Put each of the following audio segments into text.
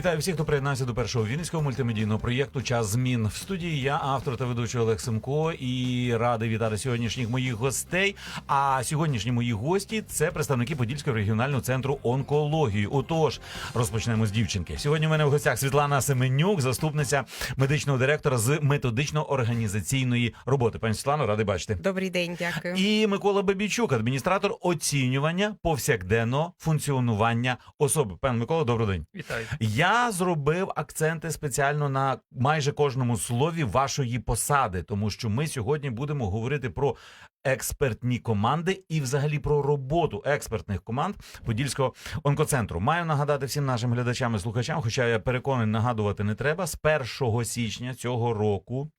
Вітаю всіх, хто приєднався до першого вінницького мультимедійного проєкту Час змін в студії. Я автор та ведучий Олег Семко і радий вітати сьогоднішніх моїх гостей. А сьогоднішні мої гості це представники Подільського регіонального центру онкології. Отож, розпочнемо з дівчинки. Сьогодні в мене в гостях Світлана Семенюк, заступниця медичного директора з методично-організаційної роботи. Пані Світлано, радий бачити. Добрий день, дякую. І Микола Бабійчук, адміністратор оцінювання повсякденного функціонування особи. Пан Микола, добрий день. Вітаю. Я зробив акценти спеціально на майже кожному слові вашої посади, тому що ми сьогодні будемо говорити про експертні команди і, взагалі, про роботу експертних команд Подільського онкоцентру. Маю нагадати всім нашим глядачам і слухачам, хоча я переконаний, нагадувати не треба. З 1 січня цього року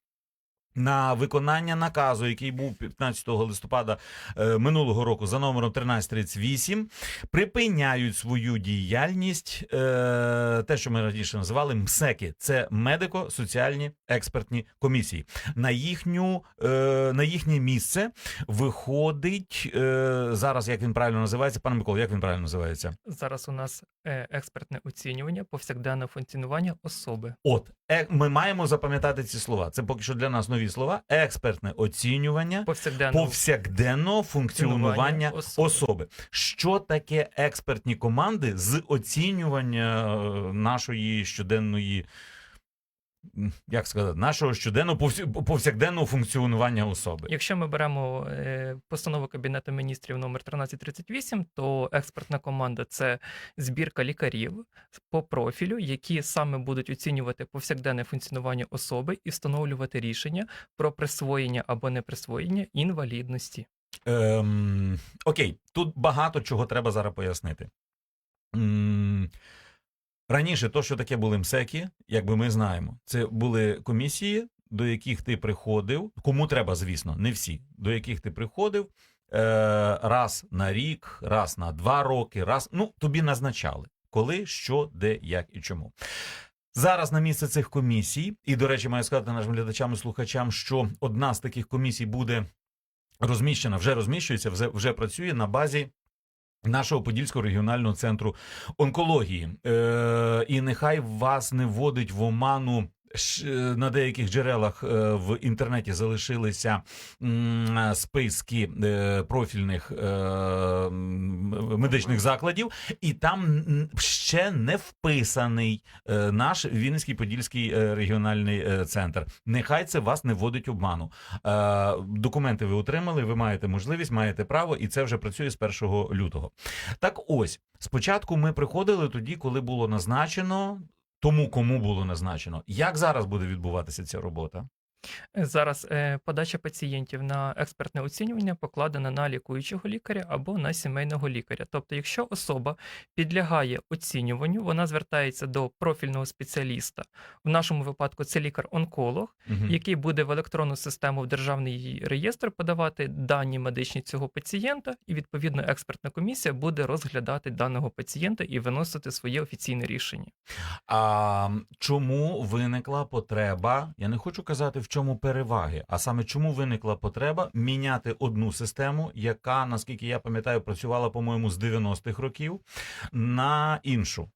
на виконання наказу, який був 15 листопада е, минулого року за номером 1338, припиняють свою діяльність е, те, що ми раніше називали МСЕКи. Це медико-соціальні експертні комісії. На їхню е, на їхнє місце виходить е, зараз, як він правильно називається, пане Микола, як він правильно називається? Зараз у нас е, експертне оцінювання повсякденне функціонування особи. От е, ми маємо запам'ятати ці слова. Це поки що для нас нові слова. Експертне оцінювання. повсякденного, повсякденного функціонування особи. особи. Що таке експертні команди з оцінювання е, нашої щоденної, як сказати, нашого щоденного повсякденного функціонування особи? Якщо ми беремо е, постанову Кабінету міністрів номер 1338, то експертна команда це збірка лікарів по профілю, які саме будуть оцінювати повсякденне функціонування особи і встановлювати рішення про присвоєння або не присвоєння інвалідності. Ем, окей, тут багато чого треба зараз пояснити. М, Раніше, то, що таке були МСЕКи, якби ми знаємо, це були комісії, до яких ти приходив, кому треба, звісно, не всі, до яких ти приходив е, раз на рік, раз на два роки, раз. Ну, тобі назначали, коли, що, де, як і чому. Зараз на місце цих комісій, і, до речі, маю сказати нашим глядачам і слухачам, що одна з таких комісій буде розміщена, вже розміщується, вже, вже працює на базі. Нашого Подільського регіонального центру онкології. Е, і нехай вас не вводить в оману. Е, На деяких джерелах е, в інтернеті залишилися списки е, профільних медичних закладів, і там ще не вписаний наш Вінницький Подільський регіональний центр. Нехай це вас не вводить обману. Документи ви отримали, ви маєте можливість, маєте право, і це вже працює з 1 лютого. Так ось, спочатку ми приходили тоді, коли було назначено. Тому кому було назначено, як зараз буде відбуватися ця робота? Зараз е, подача пацієнтів на експертне оцінювання покладена на лікуючого лікаря або на сімейного лікаря. Тобто, якщо особа підлягає оцінюванню, вона звертається до профільного спеціаліста. В нашому випадку це лікар-онколог, Мгм. який буде в електронну систему в державний реєстр подавати дані медичні цього пацієнта, і відповідно експертна комісія буде розглядати даного пацієнта і виносити своє офіційне рішення. А чому виникла потреба? Я не хочу казати, в чому переваги, а саме чому виникла потреба міняти одну систему, яка, наскільки я пам'ятаю, працювала, по-моєму, з 90-х років, на іншу.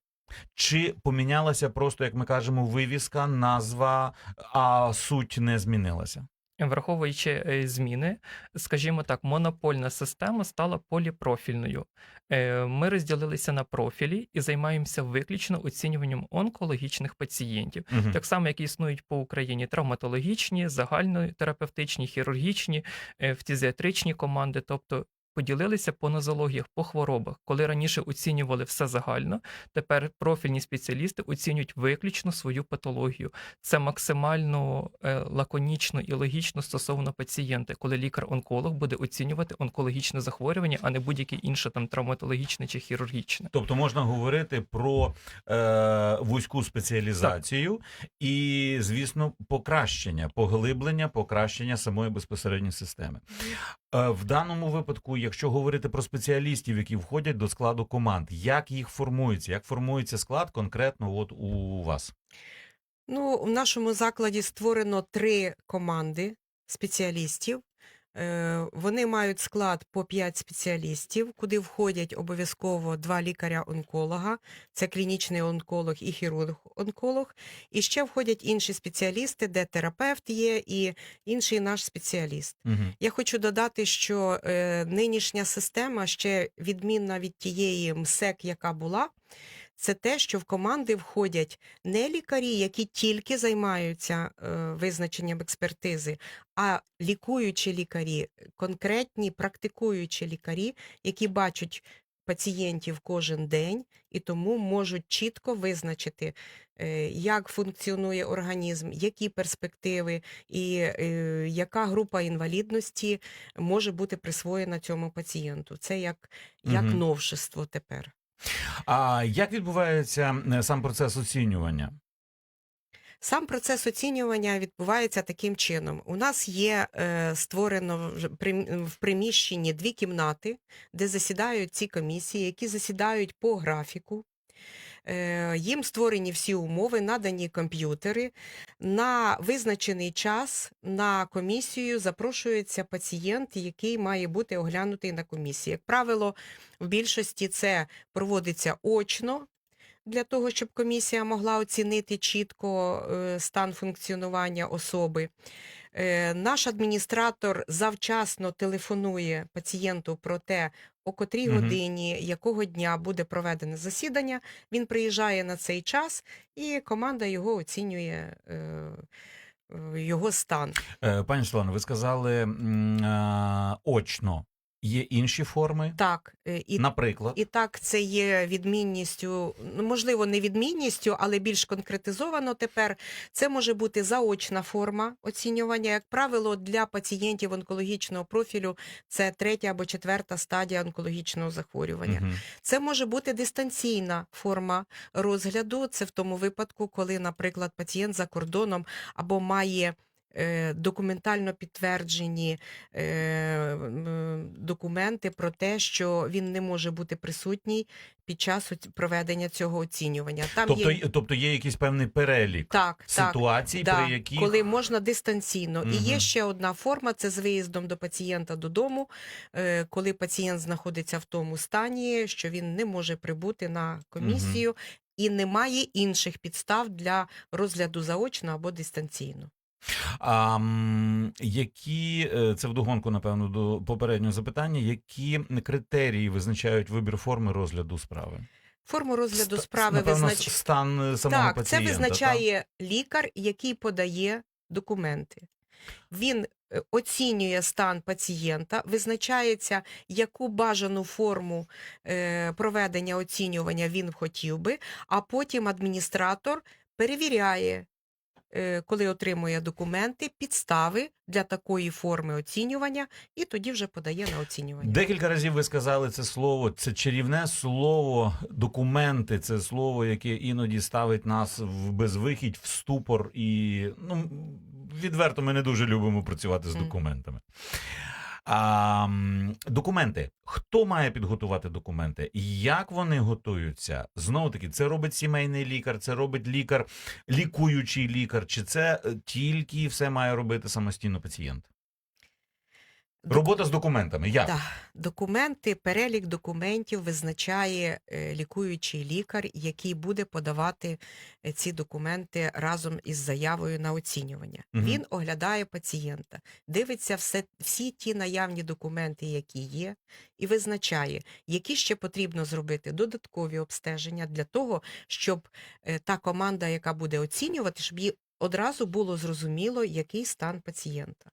Чи помінялася просто, як ми кажемо, вивіска, назва, а суть не змінилася? Враховуючи е, зміни, скажімо так, монопольна система стала поліпрофільною. Е, Ми розділилися на профілі і займаємося виключно оцінюванням онкологічних пацієнтів. угу. Так само, як існують по Україні травматологічні, загальнотерапевтичні, хірургічні, е, фтизіатричні команди, тобто поділилися по нозологіях, по хворобах. Коли раніше оцінювали все загально, тепер профільні спеціалісти оцінюють виключно свою патологію. Це максимально е, лаконічно і логічно стосовно пацієнта, коли лікар-онколог буде оцінювати онкологічне захворювання, а не будь-яке інше там травматологічне чи хірургічне. Тобто можна говорити про е, вузьку спеціалізацію і, звісно, покращення, поглиблення, покращення самої безпосередньої системи. Е, в даному випадку, якщо говорити про спеціалістів, які входять до складу команд, як їх формується, як формується склад конкретно от у вас? Ну, в нашому закладі створено три команди спеціалістів. Е, Вони мають склад по 5 спеціалістів, куди входять обов'язково два лікаря-онколога, це клінічний онколог і хірург-онколог. І ще входять інші спеціалісти, де терапевт є і інший наш спеціаліст. Угу. Я хочу додати, що е, нинішня система ще відмінна від тієї МСЕК, яка була. Це те, що в команди входять не лікарі, які тільки займаються е, визначенням експертизи, а лікуючі лікарі, конкретні практикуючі лікарі, які бачать пацієнтів кожен день і тому можуть чітко визначити, е, як функціонує організм, які перспективи і е, яка група інвалідності може бути присвоєна цьому пацієнту. Це як, як Мгм. новшество тепер. А як відбувається сам процес оцінювання? Сам процес оцінювання відбувається таким чином. У нас є е, створено в приміщенні дві кімнати, де засідають ці комісії, які засідають по графіку. Е, їм створені всі умови, надані комп'ютери. На визначений час на комісію запрошується пацієнт, який має бути оглянутий на комісії. Як правило, в більшості це проводиться очно, для того, щоб комісія могла оцінити чітко е, стан функціонування особи. Е, Наш адміністратор завчасно телефонує пацієнту про те, о котрій угу. годині, якого дня буде проведене засідання. Він приїжджає на цей час, і команда його оцінює е, е, його стан. Е, Пані Світлано, ви сказали очно. Є інші форми, Так, е, і наприклад. І так, це є відмінністю, ну можливо, не відмінністю, але більш конкретизовано тепер. Це може бути заочна форма оцінювання. Як правило, для пацієнтів онкологічного профілю це третя або четверта стадія онкологічного захворювання. Мгм. Це може бути дистанційна форма розгляду. Це в тому випадку, коли, наприклад, пацієнт за кордоном або має документально підтверджені е, документи про те, що він не може бути присутній під час проведення цього оцінювання. Там Тобто, є тобто є якийсь певний перелік так, так. ситуацій, Да, при яких коли можна дистанційно. І є ще одна форма це з виїздом до пацієнта додому, е, коли пацієнт знаходиться в тому стані, що він не може прибути на комісію і немає інших підстав для розгляду заочно або дистанційно. А, які е, це вдогонку, напевно, до попереднього запитання, які критерії визначають вибір форми розгляду справи? Форму розгляду справи напевно, визнач... стан е, самого Так, пацієнта. це визначає лікар, який подає документи. Він е, оцінює стан пацієнта, визначається, яку бажану форму проведення оцінювання він хотів би, а потім адміністратор перевіряє, коли отримує документи, підстави для такої форми оцінювання, і тоді вже подає на оцінювання. Декілька разів ви сказали це слово, це чарівне слово, документи, це слово, яке іноді ставить нас в безвихідь, в ступор. І ну, відверто ми не дуже любимо працювати з документами. А, документи. Хто має підготувати документи? Як вони готуються? Знову таки, це робить сімейний лікар, це робить лікар, лікуючий лікар, чи це е, тільки все має робити самостійно пацієнт? Робота з документами. Як? Да. Документи, перелік документів визначає е, лікуючий лікар, який буде подавати е, ці документи разом із заявою на оцінювання. Мгм. Він оглядає пацієнта, дивиться все, всі ті наявні документи, які є, і визначає, які ще потрібно зробити додаткові обстеження для того, щоб е, та команда, яка буде оцінювати, щоб їй одразу було зрозуміло, який стан пацієнта.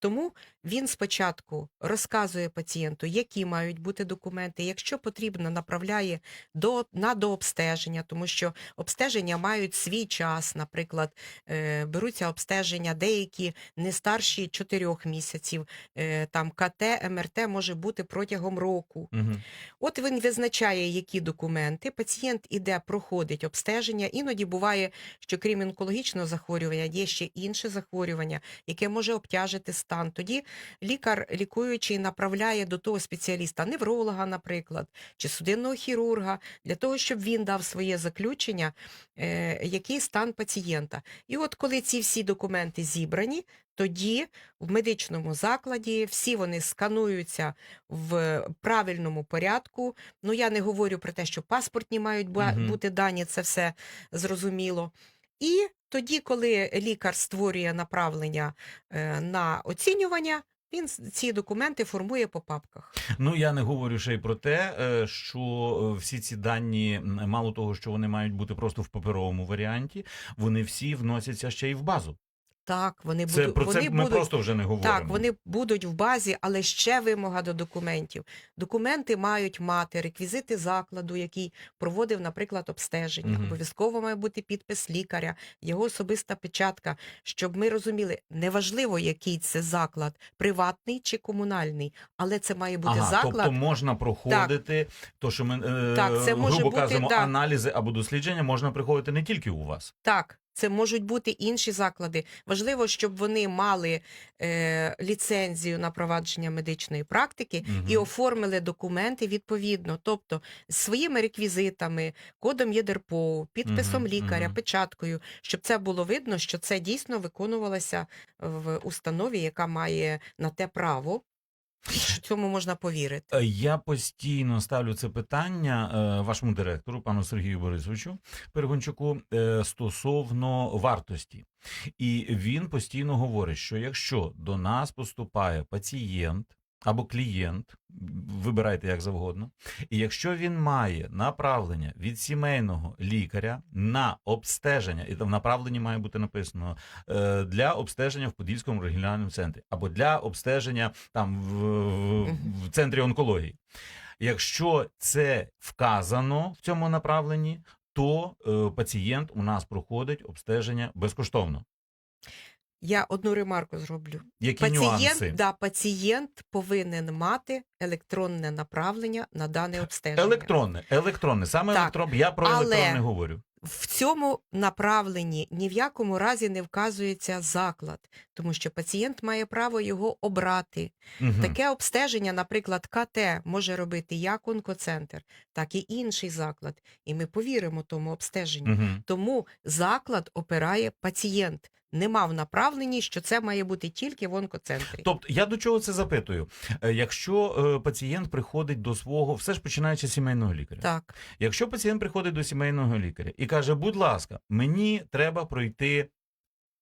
Тому він спочатку розказує пацієнту, які мають бути документи. Якщо потрібно, направляє до, на дообстеження, тому що обстеження мають свій час. Наприклад, е, беруться обстеження деякі не старші 4 місяців. Е, там КТ, МРТ може бути протягом року. Угу. От він визначає, які документи. Пацієнт іде, проходить обстеження. Іноді буває, що крім онкологічного захворювання є ще інше захворювання, яке може обтяжити стан. тоді лікар, лікуючий, направляє до того спеціаліста, невролога, наприклад, чи судинного хірурга, для того, щоб він дав своє заключення, е, який стан пацієнта. І от коли ці всі документи зібрані, тоді в медичному закладі всі вони скануються в правильному порядку. Ну я не говорю про те, що паспортні мають бути дані, це все зрозуміло. І тоді, коли лікар створює направлення е, на оцінювання, він ці документи формує по папках. Ну я не говорю ще й про те, е, що е, всі ці дані, мало того, що вони мають бути просто в паперовому варіанті, вони всі вносяться ще й в базу. Так, вони Це будуть про вони ми будуть просто вже не говоримо. Так, вони будуть в базі, але ще вимога до документів. Документи мають мати реквізити закладу, який проводив, наприклад, обстеження. Мгм. Обов'язково має бути підпис лікаря, його особиста печатка, щоб ми розуміли, неважливо, який це заклад, приватний чи комунальний, але це має бути ага, заклад. тобто можна проходити, то що ми е, Так, це може грубо бути, кажемо, да. аналізи або дослідження можна приходити не тільки у вас. Так, це можуть бути інші заклади. Важливо, щоб вони мали е, ліцензію на провадження медичної практики Мгм. і оформили документи відповідно, тобто з своїми реквізитами, кодом ЄДРПО, підписом Мгм, лікаря, мгм. печаткою, щоб це було видно, що це дійсно виконувалося в установі, яка має на те право. Цьому можна повірити. Е, Я постійно ставлю це питання е, вашому директору, пану Сергію Борисовичу Перегончуку, е, стосовно вартості. І він постійно говорить, що якщо до нас поступає пацієнт або клієнт, вибирайте як завгодно, і якщо він має направлення від сімейного лікаря на обстеження, і там в направленні має бути написано е, для обстеження в Подільському регіональному центрі, або для обстеження там в, в, в центрі онкології. Якщо це вказано в цьому направленні, то е, пацієнт у нас проходить обстеження безкоштовно. Я одну ремарку зроблю. Які Пацієнт, нюанси? да, пацієнт повинен мати електронне направлення на дане обстеження. Електронне, електронне, саме Так, електрон. Я про але- електронне говорю. В цьому направленні ні в якому разі не вказується заклад, тому що пацієнт має право його обрати. Мгм. Таке обстеження, наприклад, КТ може робити як онкоцентр, так і інший заклад. І ми повіримо тому обстеженню. Мгм. Тому заклад опирає пацієнт. Нема мав направлені, що це має бути тільки в онкоцентрі. Тобто, я до чого це запитую? Е, Якщо е, пацієнт приходить до свого, все ж починаючи з сімейного лікаря. Так. Якщо пацієнт приходить до сімейного лікаря і каже, будь ласка, мені треба пройти.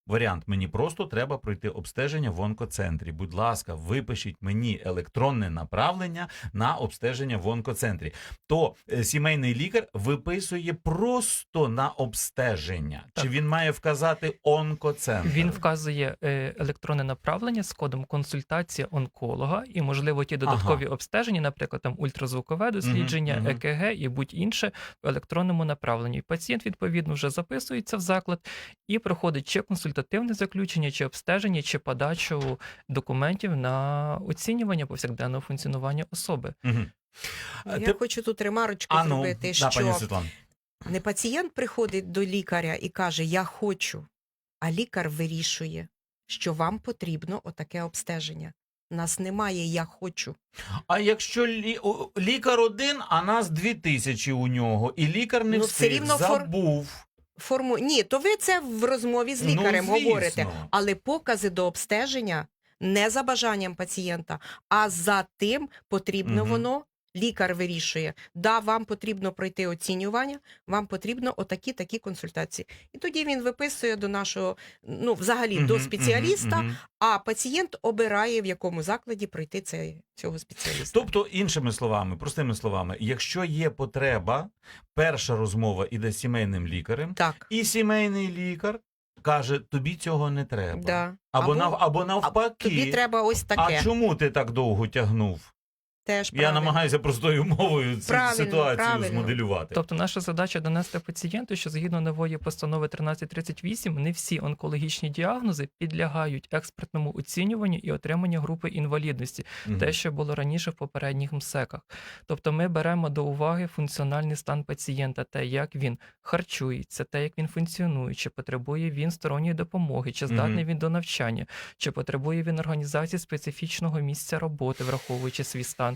Варіант, мені просто треба пройти обстеження в онкоцентрі. Будь ласка, випишіть мені електронне направлення на обстеження в онкоцентрі. То е, сімейний лікар виписує просто на обстеження. Чи він має вказати онкоцентр? Він вказує е, електронне направлення з кодом консультація онколога і, можливо, ті додаткові обстеження, наприклад, там ультразвукове дослідження, мгм. ЕКГ і будь-інше в електронному направленні. Пацієнт відповідно вже записується в заклад і проходить чи консультативне заключення, чи обстеження, чи подачу документів на оцінювання повсякденного функціонування особи. Угу. Я хочу тут ремарочку а, ну, зробити, да, пані що Світлана. не пацієнт приходить до лікаря і каже Я хочу, а лікар вирішує, що вам потрібно отаке обстеження. Нас немає я хочу. А якщо лі... лікар один, а нас дві тисячі у нього, і лікар не Ну, все встиг, рівно фор- забув. Форму... Ні, то ви це в розмові з Ну, лікарем ну, говорите. Але покази до обстеження не за бажанням пацієнта, а за тим потрібно угу. воно. Лікар вирішує, да, вам потрібно пройти оцінювання, вам потрібно отакі такі консультації. І тоді він виписує до нашого, ну взагалі до спеціаліста, а пацієнт обирає в якому закладі пройти цей, цього спеціаліста. Тобто, іншими словами, простими словами, якщо є потреба, перша розмова іде з сімейним лікарем, Так, і сімейний лікар каже: тобі цього не треба. да. Або, Або нав... або навпаки, тобі треба ось таке. а чому ти так довго тягнув? Теж Я намагаюся простою мовою цю Правильно, ситуацію правильно. змоделювати. Тобто наша задача донести пацієнту, що згідно нової постанови 1338 не всі онкологічні діагнози підлягають експертному оцінюванню і отриманню групи інвалідності, Мгм. те, що було раніше в попередніх МСЕКах. Тобто ми беремо до уваги функціональний стан пацієнта, те, як він харчується, те, як він функціонує, чи потребує він сторонньої допомоги, чи здатний Мгм. він до навчання, чи потребує він організації специфічного місця роботи, враховуючи свій стан.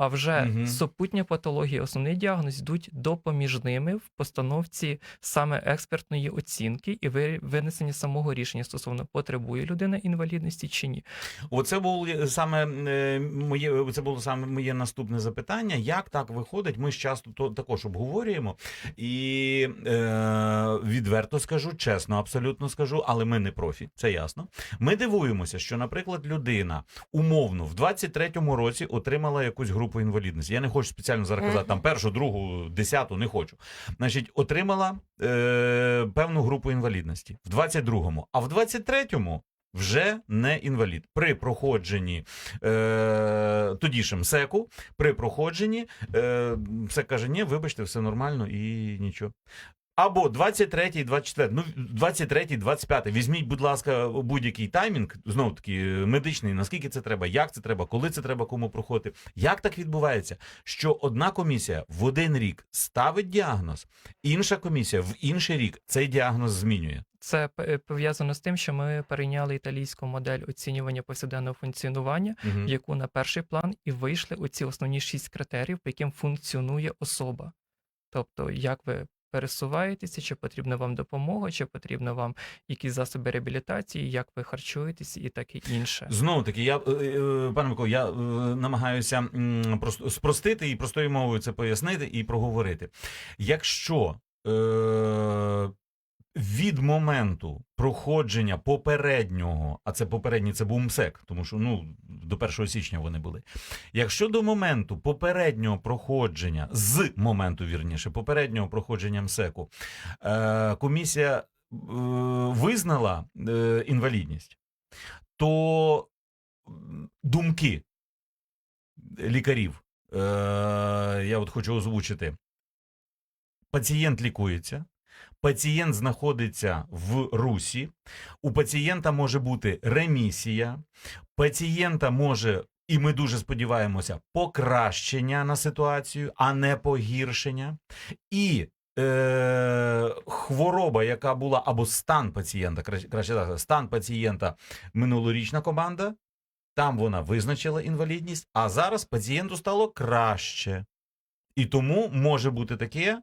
А вже Мгм. супутня патологія, основний діагноз йдуть допоміжними в постановці саме експертної оцінки і ви- винесення самого рішення стосовно потребує людина інвалідності чи ні. Оце було саме е, моє це було саме моє наступне запитання. Як так виходить? Ми ж часто то також обговорюємо, і е, відверто скажу, чесно, абсолютно скажу, але ми не профі, це ясно. Ми дивуємося, що, наприклад, людина умовно в 23-му році отримала якусь групу інвалідності. Я не хочу спеціально зараз казати там першу, другу, десяту, не хочу. Значить, отримала е, певну групу інвалідності в 22-му, а в 23-му вже не інвалід. При проходженні е, тоді ж МСЕКу, при проходженні е, все каже, ні, вибачте, все нормально і нічого. Або 23-й, 24, ну 23-й, 25-й. Візьміть, будь ласка, будь-який таймінг, знову таки медичний, наскільки це треба, як це треба, коли це треба кому проходити. Як так відбувається, що одна комісія в один рік ставить діагноз, інша комісія в інший рік цей діагноз змінює. Це пов'язано з тим, що ми перейняли італійську модель оцінювання повсякденного функціонування, в яку на перший план і вийшли оці основні шість критеріїв, по яким функціонує особа. Тобто, як ви пересуваєтеся, чи потрібна вам допомога, чи потрібно вам якісь засоби реабілітації, як ви харчуєтесь і таке інше. Знову таки, я е, е, пане Миколо, я е, намагаюся спростити і простою мовою це пояснити і проговорити. Якщо від моменту проходження попереднього, а це попередній це був МСЕК, тому що ну до 1 січня вони були. Якщо до моменту попереднього проходження, з моменту вірніше, попереднього проходження МСЕКу, е, комісія е, визнала е, інвалідність, то думки лікарів, е, я от хочу озвучити. Пацієнт лікується, пацієнт знаходиться в русі, у пацієнта може бути ремісія, пацієнта може, і ми дуже сподіваємося, покращення на ситуацію, а не погіршення. І е, хвороба, яка була, або стан пацієнта, краще, так, стан пацієнта минулорічна команда, там вона визначила інвалідність, а зараз пацієнту стало краще. І тому може бути таке,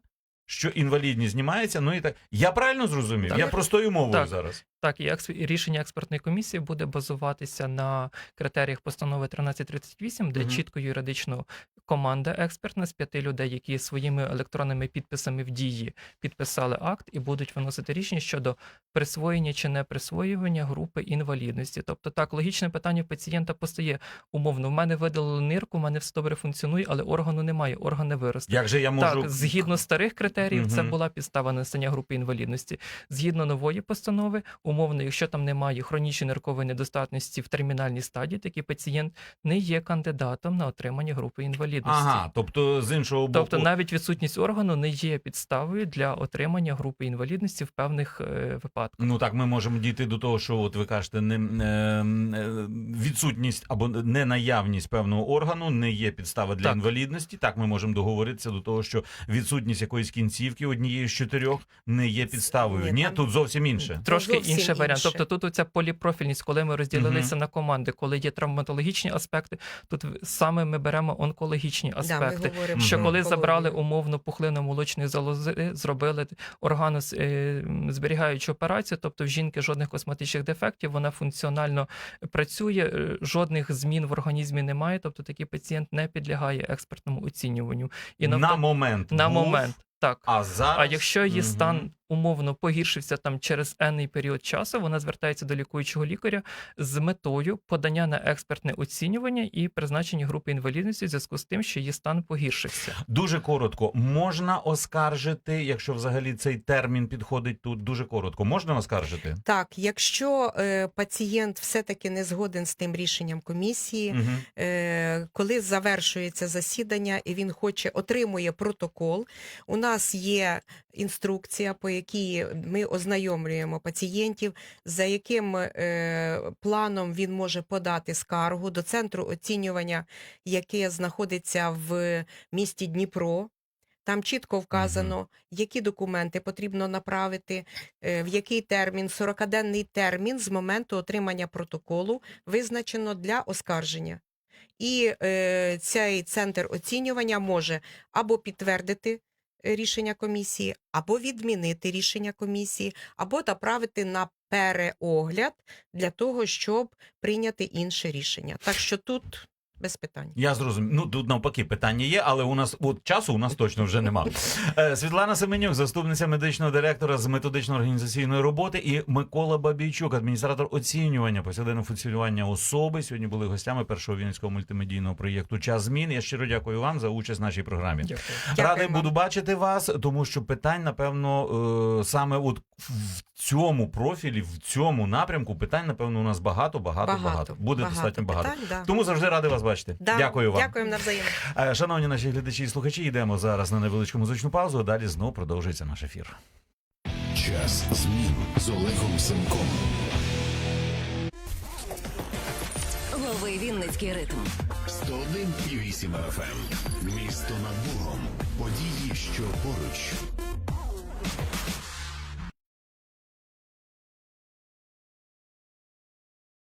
що інвалідність знімається. Ну і так. Я правильно зрозумів? Так. Я простою мовою Так. зараз. Так, і рішення експертної комісії буде базуватися на критеріях постанови 1338, де Мгм. чітко юридично команда експертна з п'яти людей, які своїми електронними підписами в дії підписали акт і будуть виносити рішення щодо присвоєння чи не присвоювання групи інвалідності. Тобто, так, логічне питання пацієнта постає умовно. В мене видалили нирку, в мене все добре функціонує, але органу немає, орган не виросте. Як же я можу. Так, згідно старих критеріїв, це була підстава несення групи інвалідності. Згідно нової постанови, умовно, якщо там немає хронічної ниркової недостатності в термінальній стадії, такий пацієнт не є кандидатом на отримання групи інвалідності. Ага, тобто з іншого боку. Тобто навіть відсутність органу не є підставою для отримання групи інвалідності в певних е, випадках. Ну так, ми можемо дійти до того, що от ви кажете, не, е, е, відсутність або не наявність певного органу не є підстава для Так. інвалідності. Так, ми можемо договоритися до того, що відсутність якоїсь кінцівки однієї з чотирьох не є підставою. Ні, Ні, там- тут зовсім інше. Трошки зовсім інший варіант. інше. Тобто тут оця поліпрофільність, коли ми розділилися на команди, коли є травматологічні аспекти, тут саме ми беремо онкологічні аспекти. говоримо Що коли забрали умовно пухлину молочної залози, зробили органу зберігаючу операцію, тобто в жінки жодних косметичних дефектів, вона функціонально працює, е, жодних змін в організмі немає, тобто такий пацієнт не підлягає експертному оцінюванню. І на навпаки- момент. на був, момент. Так. А зараз. А якщо Мгм. стан умовно погіршився там через енний період часу, вона звертається до лікуючого лікаря з метою подання на експертне оцінювання і призначення групи інвалідності в зв'язку з тим, що її стан погіршився. Дуже коротко. Можна оскаржити, якщо взагалі цей термін підходить тут. Дуже коротко. Можна оскаржити? Так, якщо е, пацієнт все-таки не згоден з тим рішенням комісії, Угу. е, коли завершується засідання і він хоче отримує протокол, у нас є інструкція, по якій ми ознайомлюємо пацієнтів, за яким е, планом він може подати скаргу до центру оцінювання, яке знаходиться в місті Дніпро. Там чітко вказано, які документи потрібно направити, е, в який термін, 40-денний термін з моменту отримання протоколу визначено для оскарження. І е, цей центр оцінювання може або підтвердити рішення комісії, або відмінити рішення комісії, або направити на переогляд для того, щоб прийняти інше рішення. Так що тут без питань. Я зрозумів. Ну тут навпаки питання є, але у нас от часу у нас точно вже нема. Е, Світлана Семенюк, заступниця медичного директора з методично-організаційної роботи, і Микола Бабійчук, адміністратор оцінювання повсякденного функціонування особи. Сьогодні були гостями першого вінницького мультимедійного проєкту Час змін. Я щиро дякую вам за участь в нашій програмі. Дякую. Дякую Радий вам. буду бачити вас, тому що питань, напевно, е, саме от в цьому профілі, в цьому напрямку питань, напевно, у нас багато, багато, багато. Буде достатньо багато. питань, да. Тому завжди радий вас бачити. Да, Дякую вам. Дякуємо навзаєм. Е, Шановні наші глядачі і слухачі, йдемо зараз на невеличку музичну паузу. а Далі знову продовжується наш ефір. Час змін з Олегом Семком. Лови Вінницький ритм. 101,8 FM. Місто над Богом. Події, що поруч.